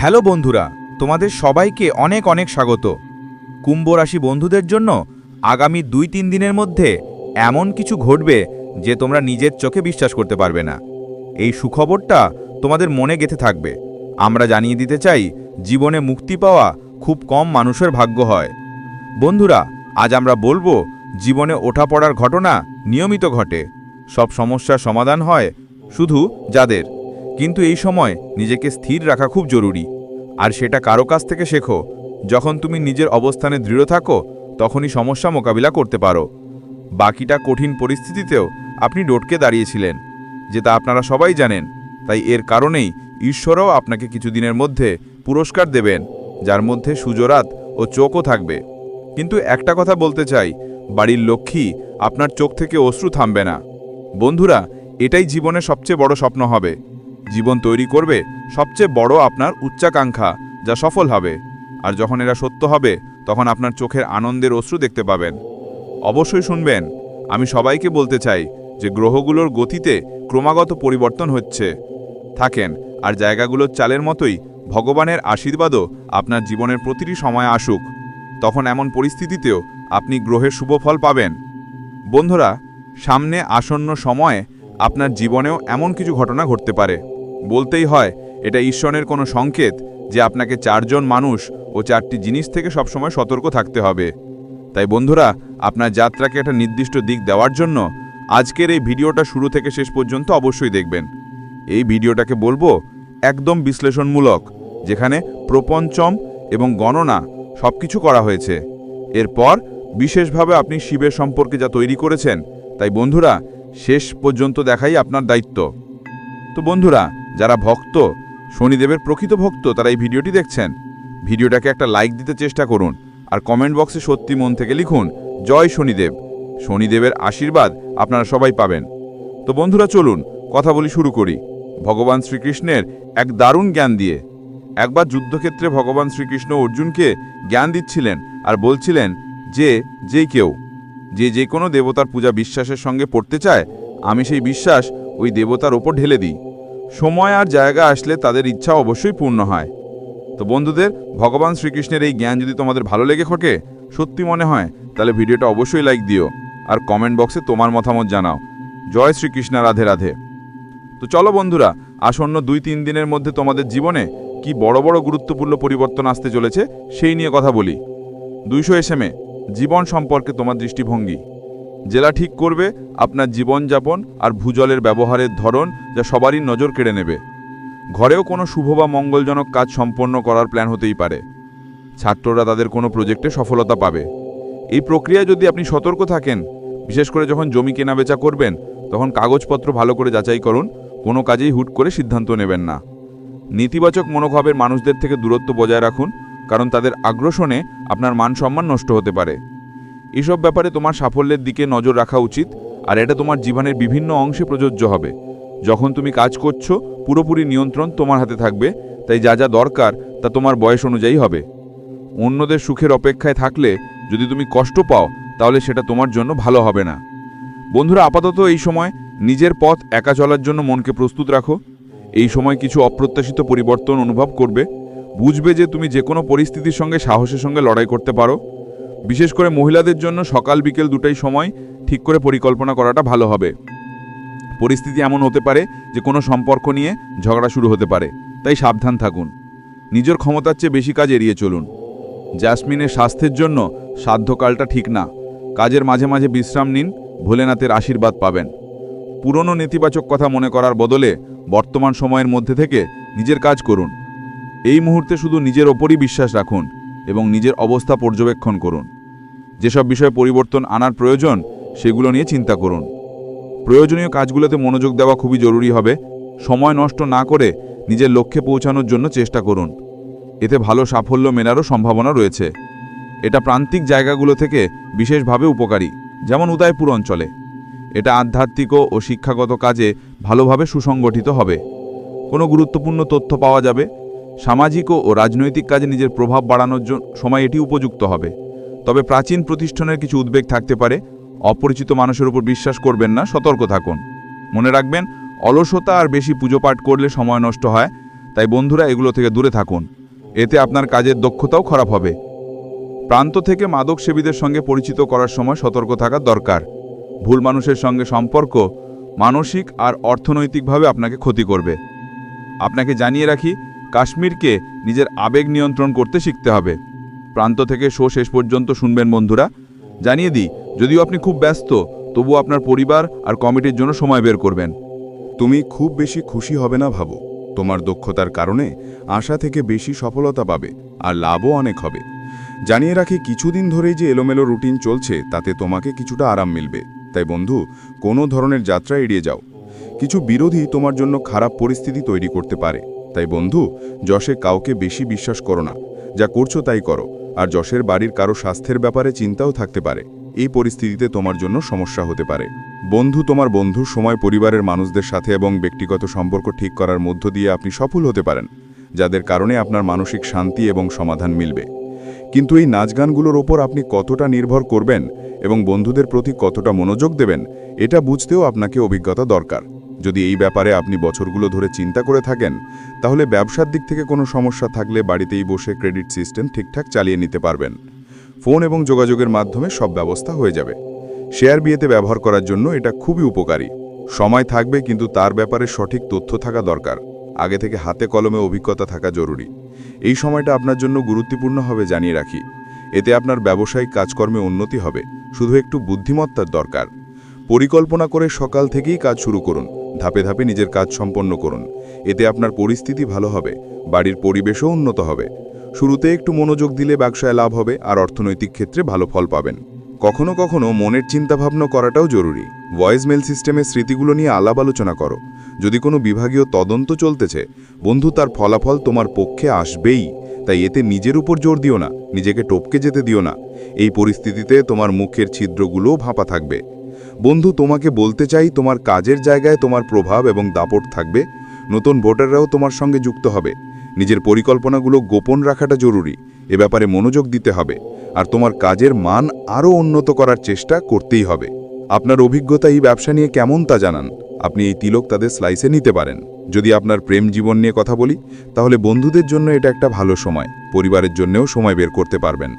Hello বন্ধুরা, তোমাদের সবাইকে অনেক অনেক স্বাগত। কুম্ভ রাশি বন্ধুদের জন্য আগামী দুই তিন দিনের মধ্যে এমন কিছু ঘটবে যে তোমরা নিজের চোখে বিশ্বাস করতে পারবে না। এই সুখবরটা তোমাদের মনে গেঁথে থাকবে। আমরা জানিয়ে দিতে চাই, জীবনে মুক্তি পাওয়া খুব কম মানুষের ভাগ্য হয়। বন্ধুরা, আজ আমরা বলব, জীবনে ওঠা পড়ার ঘটনা নিয়মিত ঘটে। সব সমস্যার সমাধান হয় শুধু যাদের। কিন্তু এই সময় নিজেকে স্থির রাখা খুব জরুরি। আর সেটা কারও কাছ থেকে শেখো। যখন তুমি নিজের অবস্থানে দৃঢ় থাকো, তখনই সমস্যা মোকাবিলা করতে পারো। বাকিটা কঠিন পরিস্থিতিতেও আপনি ডটকে দাঁড়িয়েছিলেন যেটা আপনারা সবাই জানেন। তাই এর কারণেই ঈশ্বরও আপনাকে কিছুদিনের মধ্যে পুরস্কার দেবেন, যার মধ্যে সুজরাত ও চোখও থাকবে। কিন্তু একটা কথা বলতে চাই, বাড়ির লক্ষ্মী আপনার চোখ থেকে অশ্রু থামবে না। বন্ধুরা, এটাই জীবনের সবচেয়ে বড় স্বপ্ন হবে। জীবন তৈরি করবে সবচেয়ে বড় আপনার উচ্চাকাঙ্ক্ষা, যা সফল হবে। আর যখন এরা সত্য হবে, তখন আপনার চোখের আনন্দের অশ্রু দেখতে পাবেন। অবশ্যই শুনবেন, আমি সবাইকে বলতে চাই যে গ্রহগুলোর গতিতে ক্রমাগত পরিবর্তন হচ্ছে। থাকেন, আর জায়গাগুলোর চালের মতোই ভগবানের আশীর্বাদও আপনার জীবনের প্রতিটি সময় আসুক। তখন এমন পরিস্থিতিতেও আপনি গ্রহের শুভ ফল পাবেন। বন্ধুরা, সামনে আসন্ন সময়ে আপনার জীবনেও এমন কিছু ঘটনা ঘটতে পারে। বলতেই হয়, এটা ঈশ্বরের কোনো সংকেত যে আপনাকে চারজন মানুষ ও চারটি জিনিস থেকে সবসময় সতর্ক থাকতে হবে। তাই বন্ধুরা, আপনার যাত্রাকে একটা নির্দিষ্ট দিক দেওয়ার জন্য আজকের এই ভিডিওটা শুরু থেকে শেষ পর্যন্ত অবশ্যই দেখবেন। এই ভিডিওটাকে বলব একদম বিশ্লেষণমূলক, যেখানে প্রপঞ্চম এবং গণনা সব কিছু করা হয়েছে। এরপর বিশেষভাবে আপনি শিবের সম্পর্কে যা তৈরি করেছেন, তাই বন্ধুরা, শেষ পর্যন্ত দেখাই আপনার দায়িত্ব। তো বন্ধুরা যারা ভক্ত, শনিদেবের প্রকৃত ভক্ত, তারা এই ভিডিওটি দেখছেন। ভিডিওটাকে একটা লাইক দিতে চেষ্টা করুন আর কমেন্ট বক্সে সত্যি মন থেকে লিখুন, জয় শনিদেব। শনিদেবের আশীর্বাদ আপনারা সবাই পাবেন। তো বন্ধুরা, চলুন কথা বলি শুরু করি। ভগবান শ্রীকৃষ্ণের এক দারুণ জ্ঞান দিয়ে। একবার যুদ্ধক্ষেত্রে ভগবান শ্রীকৃষ্ণ অর্জুনকে জ্ঞান দিচ্ছিলেন আর বলছিলেন, যে যে কেউ, যে যে কোনো দেবতার পূজা বিশ্বাসের সঙ্গে পড়তে চায়, আমি সেই বিশ্বাস ওই দেবতার ওপর ঢেলে দিই। সময় আর জায়গা আসলে তাদের ইচ্ছা অবশ্যই পূর্ণ হয়। তো বন্ধুদের, ভগবান শ্রীকৃষ্ণের এই জ্ঞান যদি তোমাদের ভালো লেগে থাকে, সত্যি মনে হয়, তাহলে ভিডিওটা অবশ্যই লাইক দিও আর কমেন্ট বক্সে তোমার মতামত জানাও। জয় শ্রীকৃষ্ণ, রাধে রাধে। তো চলো বন্ধুরা, আসন্ন দুই তিন দিনের মধ্যে তোমাদের জীবনে কি বড় বড় গুরুত্বপূর্ণ পরিবর্তন আসতে চলেছে, সেই নিয়ে কথা বলি। দুইশো এসএমএ, জীবন সম্পর্কে তোমার দৃষ্টিভঙ্গি। জেলা ঠিক করবে, আপনার জীবনযাপন আর ভূজলের ব্যবহারের ধরন যা সবারই নজর কেড়ে নেবে। ঘরেও কোনো শুভ বা মঙ্গলজনক কাজ সম্পন্ন করার প্ল্যান হতেই পারে। ছাত্ররা তাদের কোনো প্রজেক্টে সফলতা পাবে। এই প্রক্রিয়ায় যদি আপনি সতর্ক থাকেন, বিশেষ করে যখন জমি কেনাবেচা করবেন, তখন কাগজপত্র ভালো করে যাচাই করুন, কোনো কাজেই হুট করে সিদ্ধান্ত নেবেন না। নেতিবাচক মনোভাবের মানুষদের থেকে দূরত্ব বজায় রাখুন, কারণ তাদের আগ্রাসনে আপনার মান সম্মান নষ্ট হতে পারে। এসব ব্যাপারে তোমার সাফল্যের দিকে নজর রাখা উচিত, আর এটা তোমার জীবনের বিভিন্ন অংশে প্রযোজ্য হবে। যখন তুমি কাজ করছ, পুরোপুরি নিয়ন্ত্রণ তোমার হাতে থাকবে, তাই যা যা দরকার তা তোমার বয়স অনুযায়ী হবে। অন্যদের সুখের অপেক্ষায় থাকলে যদি তুমি কষ্ট পাও, তাহলে সেটা তোমার জন্য ভালো হবে না। বন্ধুরা, আপাতত এই সময় নিজের পথ একা চলার জন্য মনকে প্রস্তুত রাখো। এই সময় কিছু অপ্রত্যাশিত পরিবর্তন অনুভব করবে। বুঝবে যে তুমি যে কোনো পরিস্থিতির সঙ্গে সাহসের সঙ্গে লড়াই করতে পারো। বিশেষ করে মহিলাদের জন্য সকাল বিকেল দুটাই সময় ঠিক করে পরিকল্পনা করাটা ভালো হবে। পরিস্থিতি এমন হতে পারে যে কোনো সম্পর্ক নিয়ে ঝগড়া শুরু হতে পারে, তাই সাবধান থাকুন। নিজের ক্ষমতার চেয়ে বেশি কাজ এড়িয়ে চলুন। জ্যাসমিনের স্বাস্থ্যের জন্য সাধ্যকালটা ঠিক না। কাজের মাঝে মাঝে বিশ্রাম নিন, ভোলেনাথের আশীর্বাদ পাবেন। পুরনো নেতিবাচক কথা মনে করার বদলে বর্তমান সময়ের মধ্যে থেকে নিজের কাজ করুন। এই মুহূর্তে শুধু নিজের ওপরই বিশ্বাস রাখুন। এবং নিজের অবস্থা পর্যবেক্ষণ করুন। যেসব বিষয়ে পরিবর্তন আনার প্রয়োজন, সেগুলো নিয়ে চিন্তা করুন। প্রয়োজনীয় কাজগুলোতে মনোযোগ দেওয়া খুবই জরুরি হবে। সময় নষ্ট না করে নিজের লক্ষ্যে পৌঁছানোর জন্য চেষ্টা করুন। এতে ভালো সাফল্য মেলারও সম্ভাবনা রয়েছে। এটা প্রান্তিক জায়গাগুলো থেকে বিশেষভাবে উপকারী, যেমন উদয়পুর অঞ্চলে। এটা আধ্যাত্মিক ও শিক্ষাগত কাজে ভালোভাবে সুসংগঠিত হবে। কোনো গুরুত্বপূর্ণ তথ্য পাওয়া যাবে সামাজিক ও রাজনৈতিক কাজে নিজের প্রভাব বাড়ানোর জন্য সময় এটি উপযুক্ত হবে। তবে প্রাচীন প্রতিষ্ঠানের কিছু উদ্বেগ থাকতে পারে। অপরিচিত মানুষের উপর বিশ্বাস করবেন না, সতর্ক থাকুন। মনে রাখবেন, অলসতা আর বেশি পুজো পাঠ করলে সময় নষ্ট হয়, তাই বন্ধুরা এগুলো থেকে দূরে থাকুন। এতে আপনার কাজের দক্ষতাও খারাপ হবে। প্রান্ত থেকে মাদক সেবীদের সঙ্গে পরিচিত করার সময় সতর্ক থাকা দরকার। ভুল মানুষের সঙ্গে সম্পর্ক মানসিক আর অর্থনৈতিকভাবে আপনাকে ক্ষতি করবে। আপনাকে জানিয়ে রাখি কাশ্মীরকে নিজের আবেগ নিয়ন্ত্রণ করতে শিখতে হবে। প্রান্ত থেকে শো শেষ পর্যন্ত শুনবেন বন্ধুরা। জানিয়ে দিই, যদিও আপনি খুব ব্যস্ত তবু আপনার পরিবার আর কমিটির জন্য সময় বের করবেন। তুমি খুব বেশি খুশি হবে না ভাবো। তোমার দক্ষতার কারণে আশা থেকে বেশি সফলতা পাবে আর লাভও অনেক হবে। জানিয়ে রাখি, কিছুদিন ধরেই যে এলোমেলো রুটিন চলছে, তাতে তোমাকে কিছুটা আরাম মিলবে। তাই বন্ধু, কোনো ধরনের যাত্রা এড়িয়ে যাও। কিছু বিরোধী তোমার জন্য খারাপ পরিস্থিতি তৈরি করতে পারে। তাই বন্ধু, যশে কাউকে বেশি বিশ্বাস করো না। যা করছ তাই করো, আর যশের বাড়ির কারও স্বাস্থ্যের ব্যাপারে চিন্তাও থাকতে পারে। এই পরিস্থিতিতে তোমার জন্য সমস্যা হতে পারে। বন্ধু, তোমার বন্ধু সময় পরিবারের মানুষদের সাথে এবং ব্যক্তিগত সম্পর্ক ঠিক করার মধ্য দিয়ে আপনি সফল হতে পারেন, যাদের কারণে আপনার মানসিক শান্তি এবং সমাধান মিলবে। কিন্তু এই নাচ গানগুলোর ওপর আপনি কতটা নির্ভর করবেন এবং বন্ধুদের প্রতি কতটা মনোযোগ দেবেন, এটা বুঝতেও আপনাকে অভিজ্ঞতা দরকার। যদি এই ব্যাপারে আপনি বছরগুলো ধরে চিন্তা করে থাকেন, তাহলে ব্যবসার দিক থেকে কোনো সমস্যা থাকলে বাড়িতেই বসে ক্রেডিট সিস্টেম ঠিকঠাক চালিয়ে নিতে পারবেন। ফোন এবং যোগাযোগের মাধ্যমে সব ব্যবস্থা হয়ে যাবে। শেয়ার বিয়েতে ব্যবহার করার জন্য এটা খুবই উপকারী। সময় থাকবে কিন্তু তার ব্যাপারে সঠিক তথ্য থাকা দরকার। আগে থেকে হাতে কলমে অভিজ্ঞতা থাকা জরুরি। এই সময়টা আপনার জন্য গুরুত্বপূর্ণ হবে জানিয়ে রাখি। এতে আপনার ব্যবসায়িক কাজকর্মে উন্নতি হবে। শুধু একটু বুদ্ধিমত্তার দরকার। পরিকল্পনা করে সকাল থেকেই কাজ শুরু করুন। ধাপে ধাপে নিজের কাজ সম্পন্ন করুন। এতে আপনার পরিস্থিতি ভালো হবে, বাড়ির পরিবেশও উন্নত হবে। শুরুতে একটু মনোযোগ দিলে ব্যবসায় লাভ হবে আর অর্থনৈতিক ক্ষেত্রে ভালো ফল পাবেন। কখনো কখনো মনের চিন্তাভাবনা করাটাও জরুরি। ভয়েস মেল সিস্টেমের স্মৃতিগুলো নিয়ে আলাপ আলোচনা করো। যদি কোনো বিভাগীয় তদন্ত চলতেছে, বন্ধু তার ফলাফল তোমার পক্ষে আসবেই। তাই এতে নিজের উপর জোর দিও না, নিজেকে টপকে যেতে দিও না। এই পরিস্থিতিতে তোমার মুখের ছিদ্রগুলোও ভাপা থাকবে। বন্ধু, তোমাকে বলতে চাই, তোমার কাজের জায়গায় তোমার প্রভাব এবং দাপট থাকবে। নতুন ভোটাররাও তোমার সঙ্গে যুক্ত হবে। নিজের পরিকল্পনাগুলো গোপন রাখাটা জরুরি। এ ব্যাপারে মনোযোগ দিতে হবে। আর তোমার কাজের মান আরও উন্নত করার চেষ্টা করতেই হবে। আপনার অভিজ্ঞতা এই ব্যবসা নিয়ে কেমন তা জানান। আপনি এই তিলক তাদের স্লাইসে নিতে পারেন। যদি আপনার প্রেম জীবন নিয়ে কথা বলি, তাহলে বন্ধুদের জন্য এটা একটা ভালো সময়। পরিবারের জন্যও সময় বের করতে পারবেন।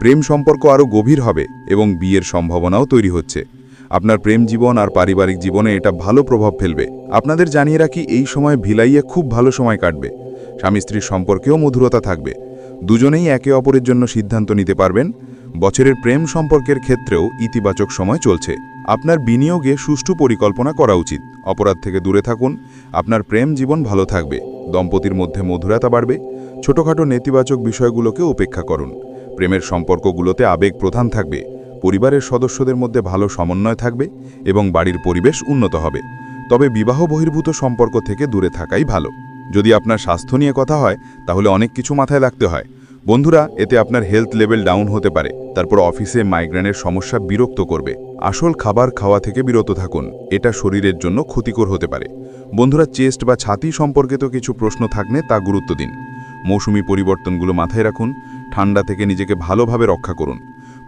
প্রেম সম্পর্ক আরও গভীর হবে এবং বিয়ের সম্ভাবনাও তৈরি হচ্ছে। আপনার প্রেম জীবন আর পারিবারিক জীবনে এটা ভালো প্রভাব ফেলবে। আপনাদের জানিয়ে রাখি, এই সময় ভিলাইয়ে খুব ভালো সময় কাটবে। স্বামী স্ত্রীর সম্পর্কেও মধুরতা থাকবে। দুজনেই একে অপরের জন্য সিদ্ধান্ত নিতে পারবেন। বছরের প্রেম সম্পর্কের ক্ষেত্রেও ইতিবাচক সময় চলছে। আপনার বিনিয়োগে সুষ্ঠু পরিকল্পনা করা উচিত। অপরাধ থেকে দূরে থাকুন। আপনার প্রেম জীবন ভালো থাকবে। দম্পতির মধ্যে মধুরতা বাড়বে। ছোটখাটো নেতিবাচক বিষয়গুলোকে উপেক্ষা করুন। প্রেমের সম্পর্কগুলোতে আবেগ প্রধান থাকবে। পরিবারের সদস্যদের মধ্যে ভালো সমন্বয় থাকবে এবং বাড়ির পরিবেশ উন্নত হবে। তবে বিবাহ বহির্ভূত সম্পর্ক থেকে দূরে থাকাই ভালো। যদি আপনার স্বাস্থ্য নিয়ে কথা হয়, তাহলে অনেক কিছু মাথায় রাখতে হয়। বন্ধুরা, এতে আপনার হেলথ লেভেল ডাউন হতে পারে। তারপর অফিসে মাইগ্রেনের সমস্যা বিরক্ত করবে। আসল খাবার খাওয়া থেকে বিরত থাকুন। এটা শরীরের জন্য ক্ষতিকর হতে পারে। বন্ধুরা, চেস্ট বা ছাতি সম্পর্কিত কিছু প্রশ্ন থাকলে তা গুরুত্ব দিন। মৌসুমি পরিবর্তনগুলো মাথায় রাখুন। ঠান্ডা থেকে নিজেকে ভালোভাবে রক্ষা করুন।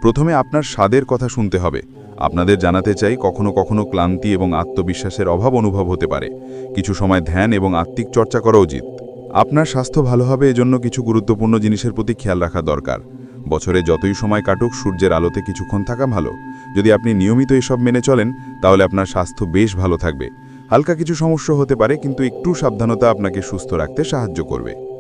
প্রথমে আপনার স্বাদের কথা শুনতে হবে। আপনাদের জানাতে চাই কখনো কখনো ক্লান্তি এবং আত্মবিশ্বাসের অভাব অনুভব হতে পারে। কিছু সময় ধ্যান এবং আত্মিক চর্চা করা উচিত। আপনার স্বাস্থ্য ভালো হবে এজন্য কিছু গুরুত্বপূর্ণ জিনিসের প্রতি খেয়াল রাখা দরকার। বছরে যতই সময় কাটুক, সূর্যের আলোতে কিছুক্ষণ থাকা ভালো। যদি আপনি নিয়মিত এসব মেনে চলেন, তাহলে আপনার স্বাস্থ্য বেশ ভালো থাকবে। হালকা কিছু সমস্যা হতে পারে, কিন্তু একটু সাবধানতা আপনাকে সুস্থ রাখতে সাহায্য করবে।